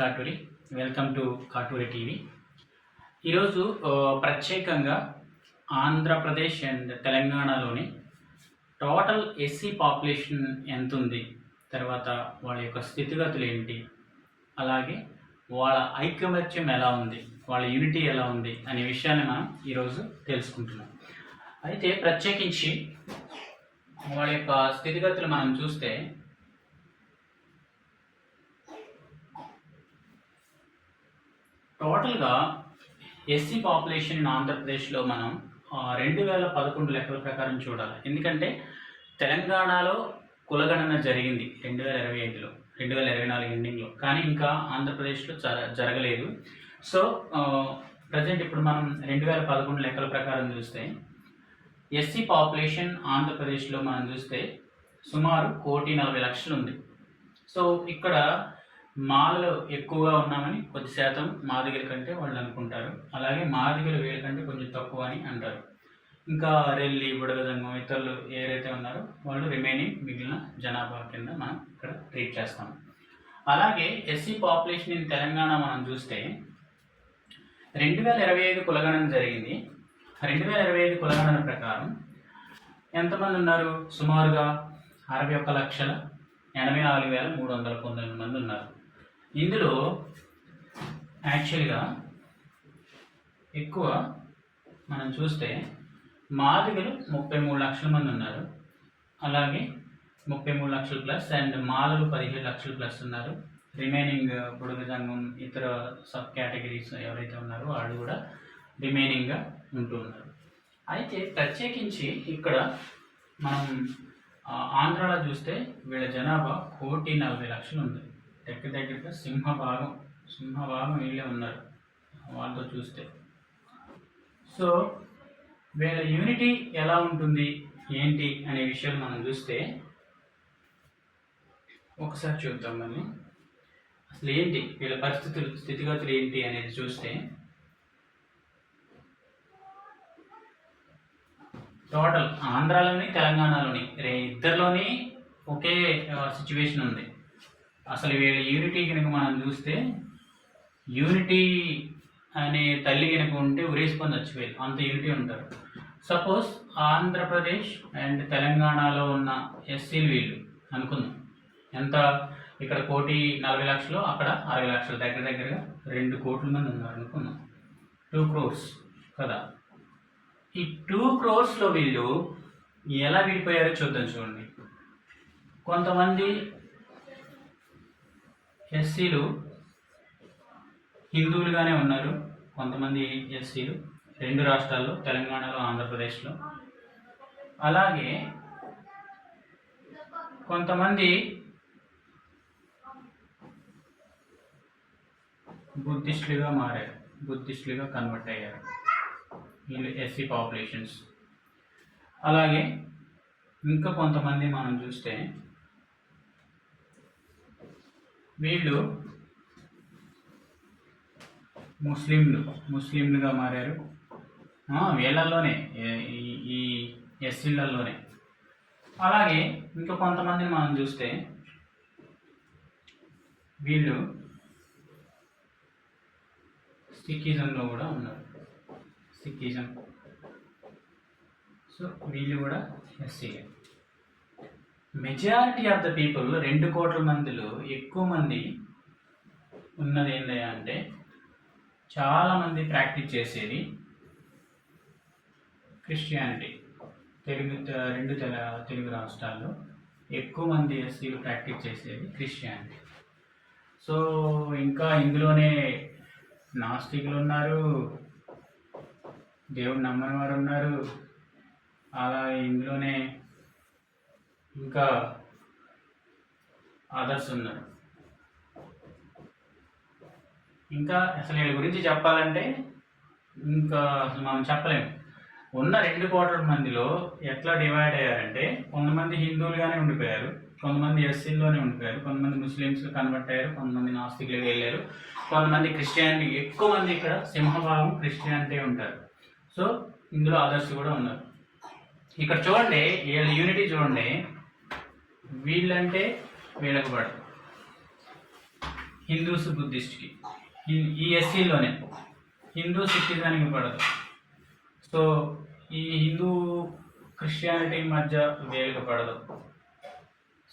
Katuri welcome to Katuri TV. ఈరోజు ప్రత్యేకంగా Andhra Pradesh and తెలంగాణలోని టోటల్ ఎస్సీ పాపులేషన్ ఎంత ఉంది తర్వాత వాళ్ళ యొక్క స్థితిగతులు ఏంటి? అలాగే వాళ్ళ ఐకమత్యం ఎలా ఉంది? వాళ్ళ యూనిటీ ఎలా ఉంది? అనే విషయాన్ని మనం ఈరోజు తెలుసుకుంటున్నాం. అయితే ప్రత్యేకించి వాళ్ళ యొక్క స్థితిగతులు మనం చూస్తే టోటల్గా ఎస్సీ పాపులేషన్ ఇన్ ఆంధ్రప్రదేశ్లో మనం రెండు వేల పదకొండు లెక్కల ప్రకారం చూడాలి. ఎందుకంటే తెలంగాణలో కులగణన జరిగింది రెండు వేల ఇరవై ఐదులో రెండు వేల ఇరవై నాలుగు ఎండింగ్లో కానీ ఇంకా ఆంధ్రప్రదేశ్లో జర జరగలేదు. సో ప్రజెంట్ ఇప్పుడు మనం రెండు వేల పదకొండు లెక్కల ప్రకారం చూస్తే ఎస్సీ పాపులేషన్ ఆంధ్రప్రదేశ్లో మనం చూస్తే సుమారు కోటి నలభై లక్షలు ఉంది సో ఇక్కడ మాలలో ఎక్కువగా ఉన్నామని కొద్ది శాతం మాదిగల కంటే వాళ్ళు అనుకుంటారు. అలాగే మాదిగలు వీళ్ళ కంటే కొంచెం తక్కువ అని అంటారు. ఇంకా రెల్లి బుడగదంగం ఇతరులు ఎవరైతే ఉన్నారో వాళ్ళు రిమైనింగ్ మిగిలిన జనాభా కింద మనం ఇక్కడ ట్రీట్ చేస్తాం. అలాగే ఎస్సీ పాపులేషన్ ఇన్ తెలంగాణ మనం చూస్తే రెండు వేల ఇరవై ఐదు కులగణన జరిగింది. రెండు వేల ఇరవై ఐదు కులగణన ప్రకారం ఎంతమంది ఉన్నారు? సుమారుగా అరవై ఒక్క లక్షల ఎనభై నాలుగు వేల మూడు వందల పంతొమ్మిది మంది ఉన్నారు. ఇందులో యాక్చువల్గా ఎక్కువ మనం చూస్తే మాదిగలు ముప్పై మూడు లక్షల మంది ఉన్నారు. అలాగే ముప్పై మూడు లక్షలు ప్లస్ అండ్ మాలలు పదిహేడు లక్షలు ప్లస్ ఉన్నారు. రిమైనింగ్ బుడగ సంఘం ఇతర సబ్ కేటగిరీస్ ఎవరైతే ఉన్నారో వాళ్ళు కూడా రిమైనింగ్గా ఉంటూ ఉన్నారు. అయితే ప్రత్యేకించి ఇక్కడ మనం ఆంధ్రాలో చూస్తే వీళ్ళ జనాభా కోటి నలభై లక్షలు ఉంది. దగ్గర దగ్గరగా సింహభాగం సింహభాగం వీళ్ళే ఉన్నారు వాళ్ళతో చూస్తే. సో వీళ్ళ యూనిటీ ఎలా ఉంటుంది ఏంటి అనే విషయాలు మనం చూస్తే ఒకసారి చూద్దాం మళ్ళీ. అసలు ఏంటి వీళ్ళ పరిస్థితులు స్థితిగతులు ఏంటి అనేది చూస్తే టోటల్ ఆంధ్రాలోని తెలంగాణలోని రే ఇద్దరిలోని ఒకే సిచ్యువేషన్ ఉంది. అసలు వీళ్ళ యూనిటీ కనుక మనం చూస్తే యూనిటీ అనే తల్లి కనుక ఉంటే ఉరేసుకొని వీళ్ళు అంత యూనిటీ ఉంటారు. సపోజ్ ఆంధ్రప్రదేశ్ అండ్ తెలంగాణలో ఉన్న ఎస్సీలు వీళ్ళు అనుకుందాం. ఎంత? ఇక్కడ కోటి నలభై లక్షలు అక్కడ అరవై లక్షలు దగ్గర దగ్గరగా రెండు కోట్ల మంది ఉన్నారు అనుకుందాం. టూ క్రోర్స్ కదా. ఈ టూ క్రోర్స్లో వీళ్ళు ఎలా విడిపోయారో చూద్దాం చూడండి. కొంతమంది ఎస్సీలు హిందువులుగానే ఉన్నారు. కొంతమంది ఎస్సీలు. రెండు రాష్ట్రాల్లో తెలంగాణలో ఆంధ్రప్రదేశ్లో. అలాగే కొంతమంది బుద్ధిస్టులుగా మారారు. బుద్ధిస్టులుగా కన్వర్ట్ అయ్యారు. వీళ్ళు ఎస్సీ పాపులేషన్స్ అలాగే ఇంకా కొంతమంది మనం చూస్తే వీళ్ళు ముస్లింలు ముస్లింలుగా మారారు. వీళ్ళల్లోనే ఈ- ఈ ఎస్సీలలోనే అలాగే ఇంకా కొంతమందిని మనం చూస్తే వీళ్ళు సిక్కిజంలో కూడా ఉన్నారు. సిక్కిజం. సో వీళ్ళు కూడా ఎస్సీలే. మెజారిటీ ఆఫ్ ద పీపుల్ రెండు కోట్ల మందిలో ఎక్కువ మంది ఉన్నది ఏందయ్యా అంటే చాలామంది ప్రాక్టీస్ చేసేది క్రిస్టియానిటీ తెలుగు రెండు తెల తెలుగు రాష్ట్రాల్లో ఎక్కువ మంది ఎస్సీలు ప్రాక్టీస్ చేసేది క్రిస్టియానిటీ సో ఇంకా ఇందులోనే నాస్తికులు ఉన్నారు దేవుడు నమ్మని వారు ఉన్నారు. అలా ఇందులోనే ఇంకా అదర్స్ ఉన్నారు. ఇంకా అసలు వీళ్ళ గురించి చెప్పాలంటే ఇంకా అసలు మనం చెప్పలేము ఉన్న రెండు కోట్ల మందిలో ఎట్లా డివైడ్ అయ్యారంటే కొంతమంది హిందువులుగానే ఉండిపోయారు కొంతమంది ఎస్సీల్లోనే ఉండిపోయారు కొంతమంది ముస్లిమ్స్ కన్వర్ట్ అయ్యారు కొంతమంది నాస్తికులుగా వెళ్ళారు కొంతమంది క్రిస్టియానిటీ ఎక్కువ మంది ఇక్కడ సింహభాగం క్రిస్టియానిటీ ఉంటారు. సో ఇందులో అదర్స్ కూడా ఉన్నారు. ఇక్కడ చూడండి వీళ్ళ యూనిటీ చూడండి. వీళ్ళంటే వీళ్ళకు హిందూస్ బుద్ధిస్ట్కి. ఈ- ఎస్సీలోనే. హిందూ సిక్కిజానికి పడదు. సో ఈ హిందూ క్రిస్టియానిటీ మధ్య వేలిక పడదు.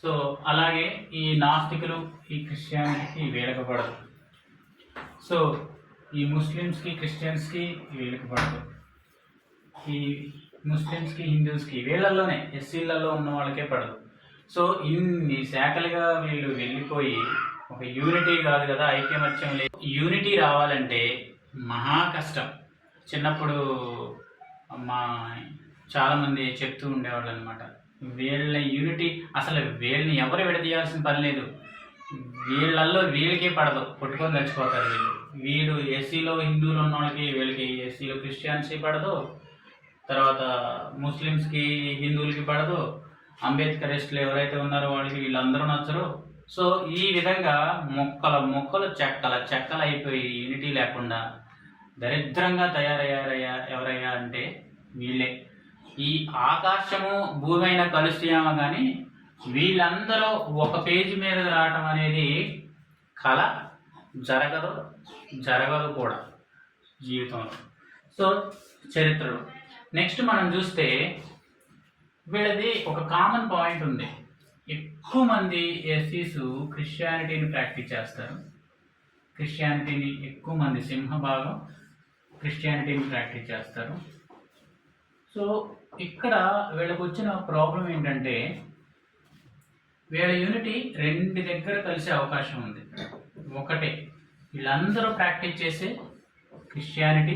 సో అలాగే ఈ నాస్తికులు ఈ క్రిస్టియానిటీకి వేలక పడదు. సో ఈ ముస్లిమ్స్కి క్రిస్టియన్స్కి వేలిక పడదు. ఈ ముస్లిమ్స్కి హిందూస్కి వీళ్ళల్లోనే ఎస్సీలలో ఉన్న వాళ్ళకే పడదు. సో ఇన్ని శాఖలుగా వీళ్ళు వెళ్ళిపోయి ఒక యూనిటీ కాదు కదా ఐక్యమత్యం లేదు యూనిటీ రావాలంటే మహా కష్టం. చిన్నప్పుడు మా చాలామంది చెప్తూ ఉండేవాళ్ళు అనమాట వీళ్ళ యూనిటీ అసలు వీళ్ళని ఎవరు విడదీయాల్సిన పని లేదు. వీళ్ళల్లో వీళ్ళకే పడదు కొట్టుకొని చచ్చిపోతారు వీళ్ళు. వీడు ఎస్సీలో హిందువులు ఉన్న వాళ్ళకి వీళ్ళకి ఎస్సీలో క్రిస్టియన్సీ పడదు. తర్వాత ముస్లిమ్స్కి హిందువులకి పడదు. అంబేద్కరిస్టులు ఎవరైతే ఉన్నారో వాళ్ళకి వీళ్ళందరూ నచ్చరు. సో ఈ విధంగా మొక్కల మొక్కలు చెక్కల చెక్కలు అయిపోయి యూనిటీ లేకుండా దరిద్రంగా తయారయ్యారయ్యా ఎవరయ్యా అంటే వీళ్ళే. ఈ ఆకాశము భూమి అయినా కలుస్తాయేమో కానీ వీళ్ళందరూ ఒక పేజీ మీద రావటం అనేది కళ జరగదు జరగదు కూడా జీవితంలో. సో చరిత్రలో. నెక్స్ట్ మనం చూస్తే వీళ్ళది ఒక కామన్ పాయింట్ ఉంది. ఎక్కువ మంది ఎస్సీస్ క్రిస్టియానిటీని ప్రాక్టీస్ చేస్తారు. క్రిస్టియానిటీని ఎక్కువ మంది సింహభాగం క్రిస్టియానిటీని ప్రాక్టీస్ చేస్తారు. సో ఇక్కడ వీళ్ళకు వచ్చిన ప్రాబ్లం ఏంటంటే వీళ్ళ యూనిటీ రెండు దగ్గర కలిసే అవకాశం ఉంది. ఒకటే వీళ్ళందరూ ప్రాక్టీస్ చేసే క్రిస్టియానిటీ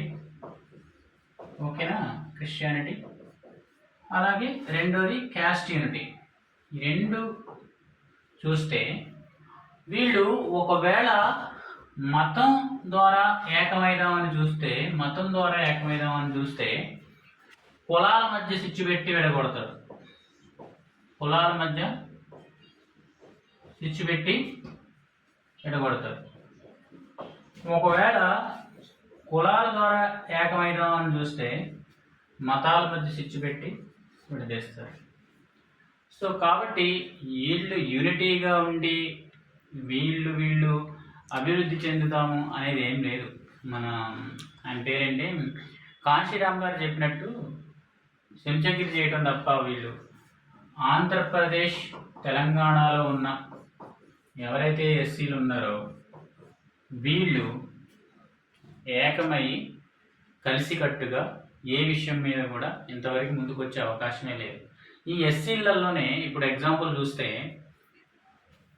ఓకేనా క్రిస్టియానిటీ అలాగే రెండోది క్యాస్ట్ యూనిటీ ఈ రెండు చూస్తే వీళ్ళు ఒకవేళ మతం ద్వారా ఏకమైదామని చూస్తే మతం ద్వారా ఏకమైదామని చూస్తే కులాల మధ్య స్విచ్ పెట్టి విడగొడతారు. కులాల మధ్య స్విచ్ పెట్టి విడగొడతారు. ఒకవేళ కులాల ద్వారా ఏకమైదామని చూస్తే మతాల మధ్య స్విచ్ పెట్టి విడదీస్తారు సో కాబట్టి వీళ్ళు యూనిటీగా ఉండి వీళ్ళు వీళ్ళు అభివృద్ధి చెందుతాము అనేది ఏం లేదు. మన ఆయన పేరేంటి? కాశీరామ్ గారు చెప్పినట్టు శంచగిరి చేయడం తప్ప వీళ్ళు ఆంధ్రప్రదేశ్ తెలంగాణలో ఉన్న ఎవరైతే ఎస్సీలు ఉన్నారో వీళ్ళు ఏకమై కలిసికట్టుగా ఏ విషయం మీద కూడా ఇంతవరకు ముందుకు వచ్చే అవకాశమే లేదు. ఈ ఎస్సీలలోనే ఇప్పుడు ఎగ్జాంపుల్ చూస్తే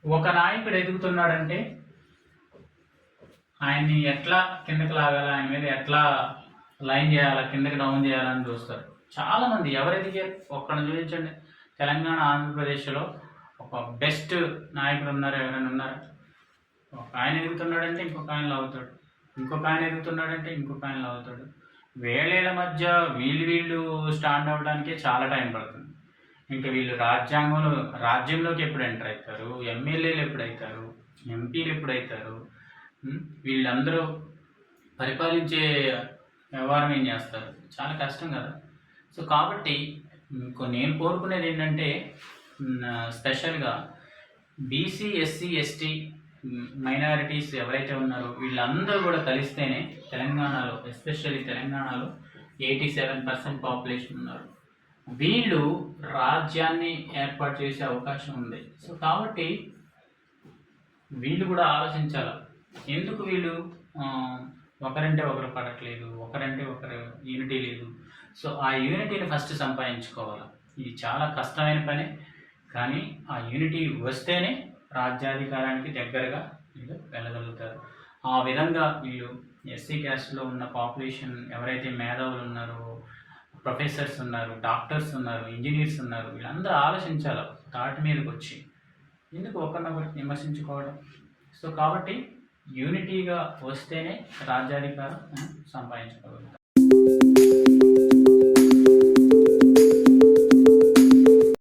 ఒక నాయకుడు ఎదుగుతున్నాడంటే ఆయన్ని ఎట్లా కిందకి లాగాల ఆయన మీద ఎట్లా లైన్ చేయాలా కిందకి డౌన్ చేయాలని చూస్తారు. చాలామంది ఎవరు ఎదిగారు? ఒక్కడిని చూపించండి. తెలంగాణ ఆంధ్రప్రదేశ్లో ఒక బెస్ట్ నాయకుడు ఉన్నారు? ఎవరైనా ఉన్నారు? ఒక ఆయన ఎదుగుతున్నాడంటే ఇంకొక ఆయన అవుతాడు ఇంకొక ఆయన ఎదుగుతున్నాడంటే ఇంకొక ఆయన అవుతాడు వేళల మధ్య వీళ్ళు వీళ్ళు స్టాండ్ అవ్వడానికే చాలా టైం పడుతుంది. ఇంకా వీళ్ళు రాజ్యాంగంలో రాజ్యంలోకి ఎప్పుడు ఎంటర్ అవుతారు ఎమ్మెల్యేలు ఎప్పుడైతారు? ఎంపీలు ఎప్పుడైతారు? వీళ్ళందరూ పరిపాలించే వ్యవహారం ఏం చేస్తారు? చాలా కష్టం కదా. సో కాబట్టి ఇంకో నేను కోరుకునేది ఏంటంటే స్పెషల్గా బీసీ ఎస్సీ ఎస్టీ మైనారిటీస్ ఎవరైతే ఉన్నారో వీళ్ళందరూ కూడా కలిస్తేనే తెలంగాణలో ఎస్పెషల్లీ తెలంగాణలో ఎయిటీ సెవెన్ పర్సెంట్ పాపులేషన్ ఉన్నారు. వీళ్ళు రాజ్యాన్ని ఏర్పాటు చేసే అవకాశం ఉంది. సో కాబట్టి వీళ్ళు కూడా ఆలోచించాలి. ఎందుకు వీళ్ళు ఒకరంటే ఒకరు పడట్లేదు ఒకరంటే ఒకరు యూనిటీ లేదు? సో ఆ యూనిటీని ఫస్ట్ సంపాదించుకోవాలి. ఇది చాలా కష్టమైన పని. కానీ ఆ యూనిటీ వస్తేనే రాజ్యాధికారానికి దగ్గరగా వీళ్ళు వెళ్ళగలుగుతారు. ఆ విధంగా వీళ్ళు ఎస్సీ క్యాస్ట్లో ఉన్న పాపులేషన్ ఎవరైతే మేధావులు ఉన్నారో ప్రొఫెసర్స్ ఉన్నారు డాక్టర్స్ ఉన్నారు ఇంజనీర్స్ ఉన్నారు వీళ్ళందరూ ఆలోచించాలి తాటి మీదకి వచ్చి. ఎందుకు ఒకరినొకరు విమర్శించుకోవడం? సో కాబట్టి యూనిటీగా వస్తేనే రాజ్యాధికారం మనం సంపాదించుకోగలుగుతాం